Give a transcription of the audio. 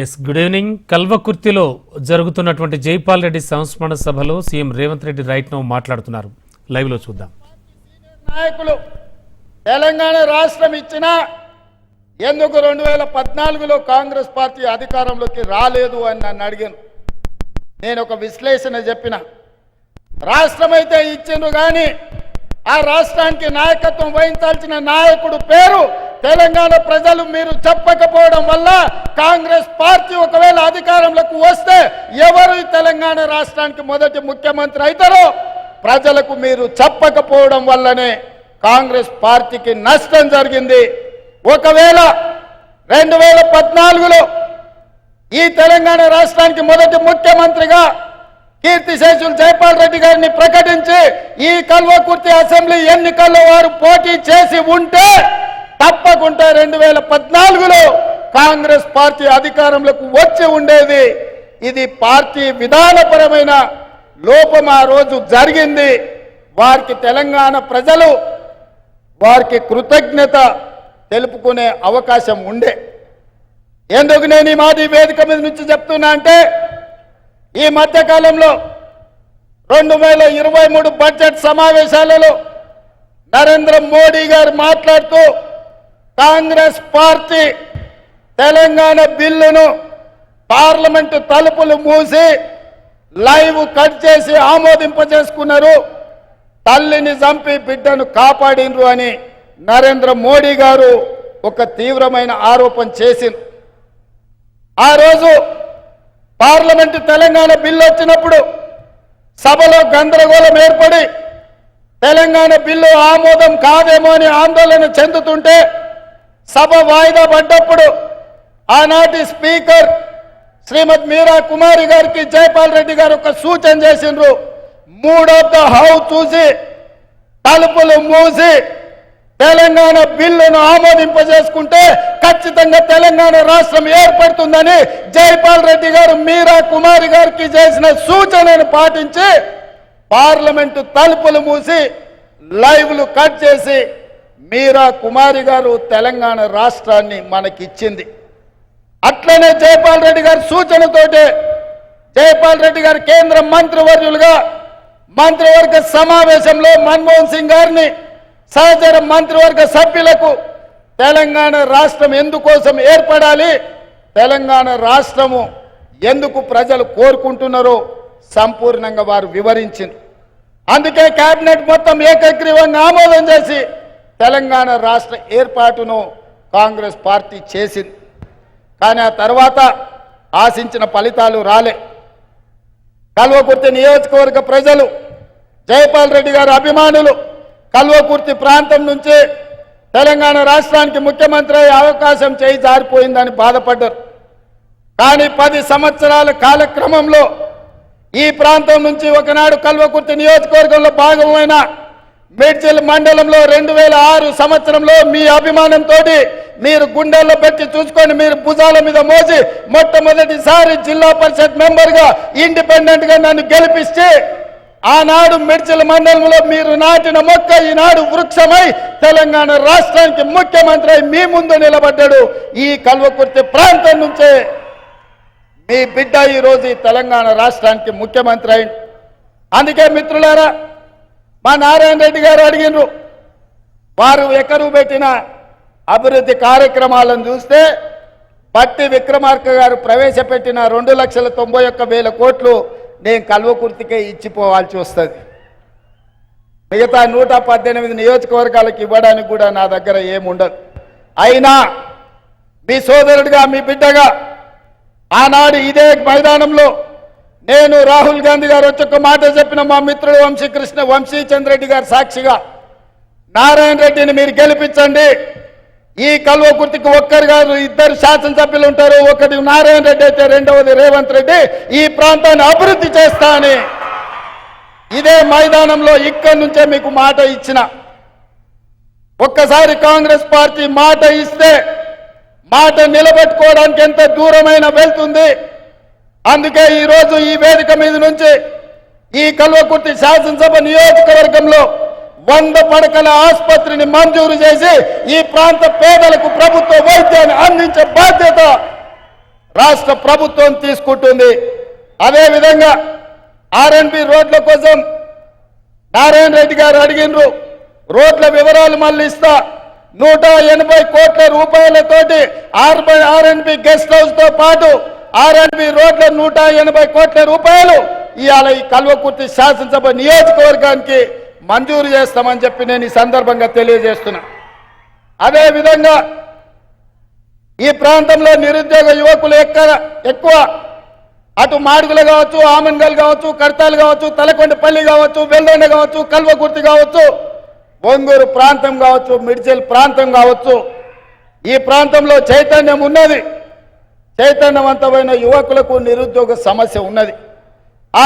Yes good evening. కల్వకుర్తిలో జరుగుతున్నటువంటి జైపాల్ రెడ్డి సంస్మరణ సభలో CM Revanth Reddy right now మాట్లాడుతున్నారు. లైవ్లో చూద్దాం. నాయకులు తెలంగాణ రాష్ట్రం ఇచ్చిన ఎందుకు రెండు వేల పద్నాలుగులో కాంగ్రెస్ పార్టీ అధికారంలోకి రాలేదు అని నన్ను అడిగాను నేను ఒక విశ్లేషణ చెప్పిన. రాష్ట్రం అయితే ఇచ్చిండ్రు కానీ ఆ రాష్ట్రానికి నాయకత్వం వహించాల్సిన నాయకుడు పేరు తెలంగాణ ప్రజలు మీరు చెప్పకపోవడం వల్ల కాంగ్రెస్ పార్టీ ఒకవేళ అధికారంలోకి వస్తే ఎవరు ఈ తెలంగాణ రాష్ట్రానికి మొదటి ముఖ్యమంత్రి అవుతారో ప్రజలకు మీరు చెప్పకపోవడం వల్లనే కాంగ్రెస్ పార్టీకి నష్టం జరిగింది. ఒకవేళ రెండు వేల పద్నాలుగులో ఈ తెలంగాణ రాష్ట్రానికి మొదటి ముఖ్యమంత్రిగా కీర్తిశేషులు జైపాల్ రెడ్డి గారిని ప్రకటించి ఈ కల్వకుర్తి అసెంబ్లీ ఎన్నికల్లో వారు పోటీ చేసి ఉంటే తప్పకుండా రెండు వేల పద్నాలుగులో కాంగ్రెస్ పార్టీ అధికారంలోకి వచ్చి ఉండేది. ఇది పార్టీ విధానపరమైన లోపం ఆ రోజు జరిగింది. వారికి తెలంగాణ ప్రజలు వారికి కృతజ్ఞత తెలుపుకునే అవకాశం ఉండే. ఎందుకు నేను ఈ మాది వేదిక మీద నుంచి చెప్తున్నా అంటే ఈ మధ్యకాలంలో రెండు వేల ఇరవై మూడు బడ్జెట్ సమావేశాలలో నరేంద్ర మోడీ గారు మాట్లాడుతూ కాంగ్రెస్ పార్టీ తెలంగాణ బిల్లును పార్లమెంటు తలుపులు మూసి లైవ్ కట్ చేసి ఆమోదింపజేసుకున్నారు. తల్లిని చంపి బిడ్డను కాపాడినరు అని నరేంద్ర మోడీ గారు ఒక తీవ్రమైన ఆరోపణ చేసింది. ఆ రోజు పార్లమెంటు తెలంగాణ బిల్లు వచ్చినప్పుడు సభలో గందరగోళం ఏర్పడి తెలంగాణ బిల్లు ఆమోదం కాదేమో అని ఆందోళన చెందుతుంటే సభ వాయిదా పడ్డప్పుడు ఆనాటి స్పీకర్ శ్రీమద్ మీరా కుమారి గారికి జైపాల్ రెడ్డి గారు ఒక సూచన చేసిండ్రు. మూడ్ ఆఫ్ ద హౌ చూసి తలుపులు మూసి తెలంగాణ బిల్లును ఆమోదింపజేసుకుంటే ఖచ్చితంగా తెలంగాణ రాష్ట్రం ఏర్పడుతుందని జైపాల్ రెడ్డి గారు మీరా కుమారి గారికి చేసిన సూచనను పాటించి పార్లమెంటు తలుపులు మూసి లైవ్లు కట్ చేసి మీరా కుమారి గారు తెలంగాణ రాష్ట్రాన్ని మనకిచ్చింది. అట్లనే జైపాల్ రెడ్డి గారి సూచనతోటే జైపాల్ రెడ్డి గారు కేంద్ర మంత్రివర్యులుగా మంత్రివర్గ సమావేశంలో మన్మోహన్ సింగ్ గారిని సహచర మంత్రివర్గ సభ్యులకు తెలంగాణ రాష్ట్రం ఎందుకోసం ఏర్పడాలి తెలంగాణ రాష్ట్రము ఎందుకు ప్రజలు కోరుకుంటున్నారో సంపూర్ణంగా వారు వివరించింది. అందుకే కేబినెట్ మొత్తం ఏకగ్రీవంగా ఆమోదం చేసి తెలంగాణ రాష్ట్ర ఏర్పాటును కాంగ్రెస్ పార్టీ చేసింది. కానీ ఆ తర్వాత ఆశించిన ఫలితాలు రాలే. కల్వకుర్తి నియోజకవర్గ ప్రజలు జయపాల్ రెడ్డి గారి అభిమానులు కల్వకుర్తి ప్రాంతం నుంచి తెలంగాణ రాష్ట్రానికి ముఖ్యమంత్రి అయ్యే అవకాశం చేయి జారిపోయిందని బాధపడ్డారు. కానీ పది సంవత్సరాల కాలక్రమంలో ఈ ప్రాంతం నుంచి ఒకనాడు కల్వకుర్తి నియోజకవర్గంలో భాగమైన మేడ్చల్ మండలంలో రెండు వేల ఆరు సంవత్సరంలో మీ అభిమానంతో మీరు గుండెల్లో పెట్టి చూసుకొని మీరు భుజాల మీద మోసి మొట్టమొదటిసారి జిల్లా పరిషత్ మెంబర్గా ఇండిపెండెంట్గా నన్ను గెలిపిస్తే ఆనాడు మిడ్చిల్ మండలంలో మీరు నాటిన మొక్క ఈనాడు వృక్షమై తెలంగాణ రాష్ట్రానికి ముఖ్యమంత్రి అయి మీ ముందు నిలబడ్డాడు. ఈ కల్వకుర్తి ప్రాంతం నుంచే మీ బిడ్డ ఈరోజు ఈ తెలంగాణ రాష్ట్రానికి ముఖ్యమంత్రి అయింది అందుకే మిత్రులారా మా నారాయణ రెడ్డి గారు అడిగినరు వారు ఎకరు పెట్టిన అభివృద్ధి కార్యక్రమాలను చూస్తే పట్టి విక్రమార్క గారు ప్రవేశపెట్టిన రెండు లక్షల తొంభై ఒక్క వేల కోట్లు నేను కల్వకుర్తికే ఇచ్చిపోవాల్సి వస్తుంది. మిగతా నూట పద్దెనిమిది నియోజకవర్గాలకు ఇవ్వడానికి కూడా నా దగ్గర ఏముండదు. అయినా మీ సోదరుడిగా మీ బిడ్డగా ఆనాడు ఇదే మైదానంలో నేను రాహుల్ గాంధీ గారు వచ్చి ఒక మాట చెప్పిన మా మిత్రుడు వంశీకృష్ణ వంశీ రెడ్డి గారు సాక్షిగా నారాయణ రెడ్డిని మీరు గెలిపించండి. ఈ కల్వకుర్తికి ఒక్కరు కాదు ఇద్దరు శాసనసభ్యులు ఉంటారు. ఒకటి నారాయణ రెడ్డి అయితే రెండవది రేవంత్ రెడ్డి. ఈ ప్రాంతాన్ని అభివృద్ధి చేస్తా అని. ఇదే మైదానంలో ఇక్కడి నుంచే మీకు మాట ఇచ్చిన. ఒక్కసారి కాంగ్రెస్ పార్టీ మాట ఇస్తే మాట నిలబెట్టుకోవడానికి ఎంత దూరమైన వెళ్తుంది? అందుకే ఈరోజు ఈ వేదిక మీద నుంచి ఈ కల్వకుర్తి శాసనసభ నియోజకవర్గంలో వంద పడకల ఆసుపత్రిని మంజూరు చేసి ఈ ప్రాంత పేదలకు ప్రభుత్వ వైద్యాన్ని అందించే బాధ్యత రాష్ట్ర ప్రభుత్వం తీసుకుంటుంది. అదేవిధంగా ఆర్ఎన్బి రోడ్ల కోసం నారాయణ రెడ్డి గారు అడిగినరు రోడ్ల వివరాలు మళ్ళీ ఇస్తా. నూట ఎనభై కోట్ల రూపాయలతోటి ఆర్ఎన్బి గెస్ట్ హౌస్తో పాటు ఆర్ఎల్బి రోడ్ల నూట ఎనభై కోట్ల రూపాయలు ఇవాళ ఈ కల్వకుర్తి శాసనసభ నియోజకవర్గానికి మంజూరు చేస్తామని చెప్పి నేను ఈ సందర్భంగా తెలియజేస్తున్నా. అదేవిధంగా ఈ ప్రాంతంలో నిరుద్యోగ యువకులు ఎక్కడ ఎక్కువ? అటు మాడుగులు కావచ్చు ఆమన్గల్ కావచ్చు కడతాలు కావచ్చు తలకొండపల్లి కావచ్చు వెల్దొండ కావచ్చు కల్వకుర్తి కావచ్చు ఒంగూరు ప్రాంతం కావచ్చు మిడ్చల్ ప్రాంతం కావచ్చు. ఈ ప్రాంతంలో చైతన్యం ఉన్నది. చైతన్యవంతమైన యువకులకు నిరుద్యోగ సమస్య ఉన్నది. ఆ